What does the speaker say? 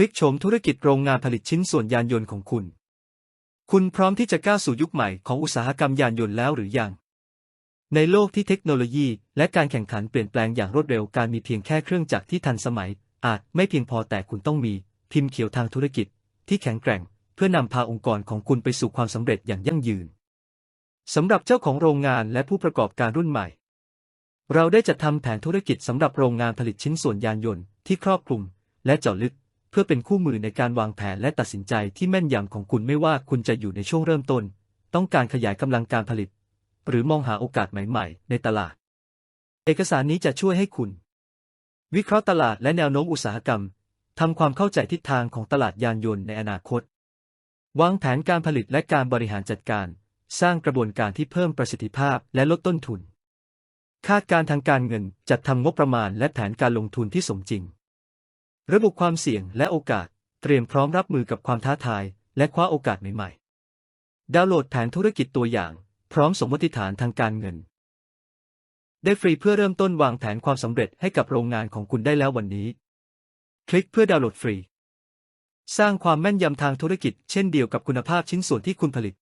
พลิกโฉมธุรกิจโรงงานผลิตชิ้นส่วนยานยนต์ของคุณ คุณพร้อมที่จะก้าวสู่ยุคใหม่ของอุตสาหกรรมยานยนต์แล้วหรือยัง ในโลกที่เทคโนโลยี และการแข่งขันเปลี่ยนแปลงอย่างรวดเร็วการมีเพียงแค่เครื่องจักรที่ทันสมัย อาจไม่เพียงพอแต่คุณต้องมีพิมพ์เขียวทางธุรกิจ ที่แข็งแกร่ง เพื่อนำพาองค์กรของคุณไปสู่ความสำเร็จอย่างยั่งยืนสำหรับเจ้าของโรงงานและผู้ประกอบการรุ่นใหม่ เราได้จัดทำแผนธุรกิจสำหรับโรงงานผลิตชิ้นส่วนยานยนต์ที่ครอบคลุม และเจาะลึก เพื่อเป็นคู่มือในการวางแผนและตัดสินใจที่แม่นยำของคุณไม่ว่าคุณจะอยู่ในช่วงเริ่มต้น ต้องการขยายกำลังการผลิต หรือมองหาโอกาสใหม่ ๆ ในตลาด เอกสารนี้จะช่วยให้คุณ วิเคราะห์ตลาดและแนวโน้มอุตสาหกรรมทำความเข้าใจทิศทางของตลาดยานยนต์ในอนาคต วางแผนการผลิตและการบริหารจัดการ สร้างกระบวนการที่เพิ่มประสิทธิภาพและลดต้นทุน คาดการณ์ทางการเงินจัดทำงบประมาณและแผนการลงทุนที่สมจริง ระบุความเสี่ยงและโอกาส เตรียมพร้อมรับมือกับความท้าทาย และคว้าโอกาสใหม่ๆ ดาวน์โหลดแผนธุรกิจตัวอย่าง พร้อมสมมติฐานทางการเงิน ได้ฟรีเพื่อเริ่มต้นวางแผนความสำเร็จให้กับโรงงานของคุณได้แล้ววันนี้ คลิกเพื่อดาวน์โหลดฟรี สร้างความแม่นยำทางธุรกิจเช่นเดียวกับคุณภาพชิ้นส่วนที่คุณผลิต